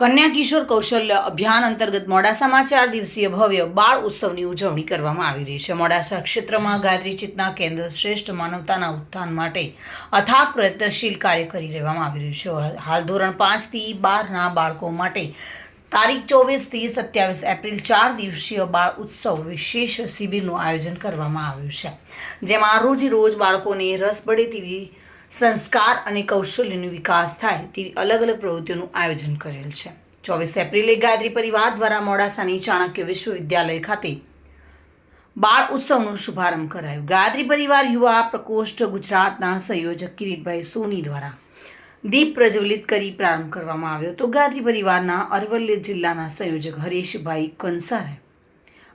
કન્યા કિશોર કૌશલ્ય અભિયાન અંતર્ગત મોડાસામાં ચાર દિવસીય ભવ્ય બાળ ઉત્સવની ઉજવણી કરવામાં આવી રહી છે. મોડાસા ક્ષેત્રમાં ગાયત્રી ચિતના કેન્દ્ર શ્રેષ્ઠ માનવતાના ઉત્થાન માટે અથાગ પ્રયત્નશીલ કાર્ય કરી રહેવામાં આવી રહ્યું છે. હાલ ધોરણ પાંચથી બારના બાળકો માટે તારીખ ચોવીસથી સત્યાવીસ એપ્રિલ ચાર દિવસીય બાળ ઉત્સવ વિશેષ શિબિરનું આયોજન કરવામાં આવ્યું છે. જેમાં રોજ રોજ બાળકોને રસ પડે તેવી સંસ્કાર અને કૌશલ્યનો વિકાસ થાય તેવી અલગ અલગ પ્રવૃત્તિઓનું આયોજન કરેલ છે. ચોવીસ એપ્રિલે ગાયત્રી પરિવાર દ્વારા મોડાસાની ચાણક્ય વિશ્વવિદ્યાલય ખાતે બાળ ઉત્સવનો શુભારંભ કરાયો. ગાયત્રી પરિવાર યુવા પ્રકોષ્ઠ ગુજરાતના સંયોજક કિરીટભાઈ સોની દ્વારા દીપ પ્રજ્વલિત કરી પ્રારંભ કરવામાં આવ્યો તો ગાયત્રી પરિવારના અરવલ્લી જિલ્લાના સંયોજક હરીશભાઈ કંસારે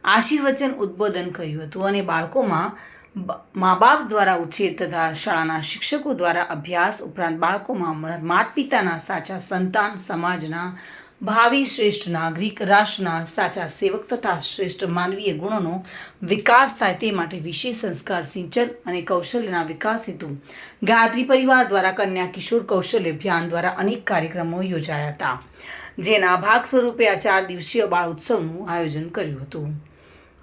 આશીર્વચન ઉદ્બોધન કર્યું હતું અને બાળકોમાં મા બાપ દ્વારા ઉછેર તથા શાળાના શિક્ષકો દ્વારા અભ્યાસ ઉપરાંત બાળકોમાં માતા પિતાના સાચા સંતાન સમાજના ભાવિ શ્રેષ્ઠ નાગરિક, રાષ્ટ્રના સાચા સેવક તથા શ્રેષ્ઠ માનવીય ગુણોનો વિકાસ થાય તે માટે વિશેષ સંસ્કાર, સિંચન અને કૌશલ્યના વિકાસ હેતુ ગાયત્રી પરિવાર દ્વારા કન્યા કિશોર કૌશલ્ય અભિયાન દ્વારા અનેક કાર્યક્રમો યોજાયા હતા, જેના ભાગ સ્વરૂપે આ ચાર દિવસીય બાળ ઉત્સવનું આયોજન કર્યું હતું.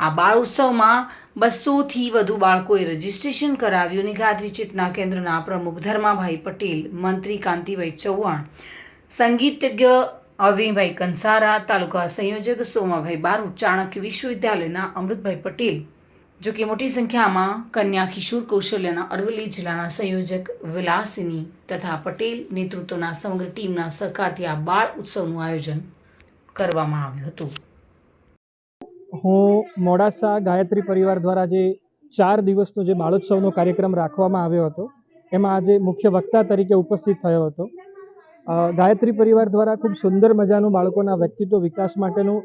આ બાળ ઉત્સવમાં બસોથી વધુ બાળકોએ રજીસ્ટ્રેશન કરાવ્યું. અને ગાયત્રી ચેતના કેન્દ્રના પ્રમુખ ધર્માભાઈ પટેલ, મંત્રી કાંતિભાઈ ચૌહાણ, સંગીતજ્ઞ અવિભાઈ કંસારા, તાલુકા સંયોજક સોમાભાઈ બારૂટ ચાણક્ય વિશ્વવિદ્યાલયના અમૃતભાઈ પટેલ. જો કે મોટી સંખ્યામાં કન્યા કિશોર કૌશલ્યના અરવલ્લી જિલ્લાના સંયોજક વિલાસિની તથા પટેલ નેતૃત્વના સમગ્ર ટીમના સહકારથી આ બાળ ઉત્સવનું આયોજન કરવામાં આવ્યું હતું. હું મોડાસા ગાયત્રી પરિવાર દ્વારા જે ચાર દિવસનો જે બાળોત્સવનો કાર્યક્રમ રાખવામાં આવ્યો હતો, એમાં આજે મુખ્ય વક્તા તરીકે ઉપસ્થિત થયો હતો. ગાયત્રી પરિવાર દ્વારા ખૂબ સુંદર મજાનું બાળકોના વ્યક્તિત્વ વિકાસ માટેનું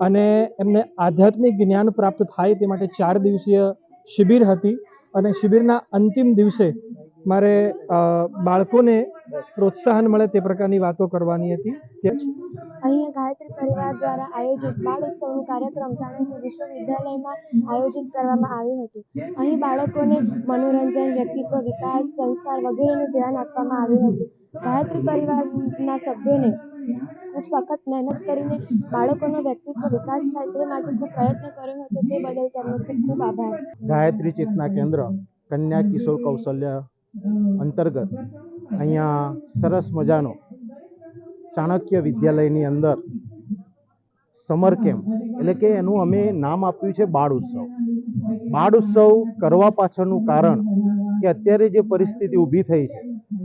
અને એમને આધ્યાત્મિક જ્ઞાન પ્રાપ્ત થાય તે માટે ચાર દિવસીય શિબિર હતી અને શિબિરના અંતિમ દિવસે મારે બાળકોને પ્રોત્સાહન મળે તે પ્રકારની વાતો કરવાની હતી. અહીંયા ગાયત્રી પરિવાર દ્વારા આયોજિત બાળ ઉત્સવનું કાર્યક્રમ જાણકી વિશ્વવિદ્યાલયમાં આયોજિત કરવામાં આવ્યું હતું. અહીં બાળકોને મનોરંજન વ્યક્તિત્વ વિકાસ સંસ્કાર વગેરેનું ધ્યાન આપવામાં આવ્યું હતું. ગાયત્રી પરિવારના સભ્યોને ખૂબ સખત મહેનત કરીને બાળકોનો વ્યક્તિત્વ વિકાસ થાય તે માટે ખૂબ પ્રયત્ન કર્યો હતો તે બદલ તેમનો ખૂબ ખૂબ આભાર. ગાયત્રી ચેતના કેન્દ્ર કન્યા કિશોર કૌશલ્ય અંતર્ગત અહીંયા સરસ મજાનો ચાણક્ય વિદ્યાલયની અંદર સમર કેમ્પ, એટલે કે એનું અમે નામ આપ્યું છે બાળ ઉત્સવ. બાળ ઉત્સવ કરવા પાછળનું કારણ કે અત્યારે જે પરિસ્થિતિ ઊભી થઈ છે,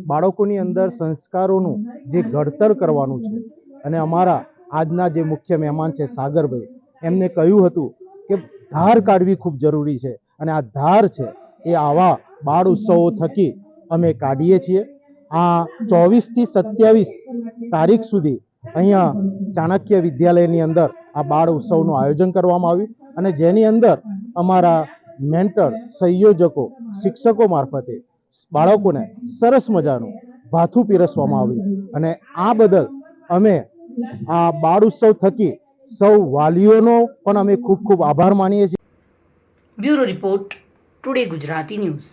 બાળકોની અંદર સંસ્કારોનું જે ઘડતર કરવાનું છે, અને અમારા આજના જે મુખ્ય મહેમાન છે સાગરભાઈ, એમને કહ્યું હતું કે ધાર કાઢવી ખૂબ જરૂરી છે, અને આ ધાર છે એ આવા બાળ ઉત્સવો થકી અમે કાઢીએ છીએ. આ ચોવીસથી સત્યાવીસ તારીખ સુધી અહીંયા ચાણક્ય વિદ્યાલયની અંદર આ બાળ ઉત્સવનું આયોજન કરવામાં આવ્યું અને જેની અંદર અમારા મેન્ટર, સંયોજકો, શિક્ષકો મારફતે બાળકોને સરસ મજાનું ભાથું પીરસવામાં આવ્યું. અને આ બદલ અમે આ બાળ ઉત્સવ થકી સૌ વાલીઓનો પણ અમે ખૂબ ખૂબ આભાર માનીએ છીએ. Bureau report today Gujarati news.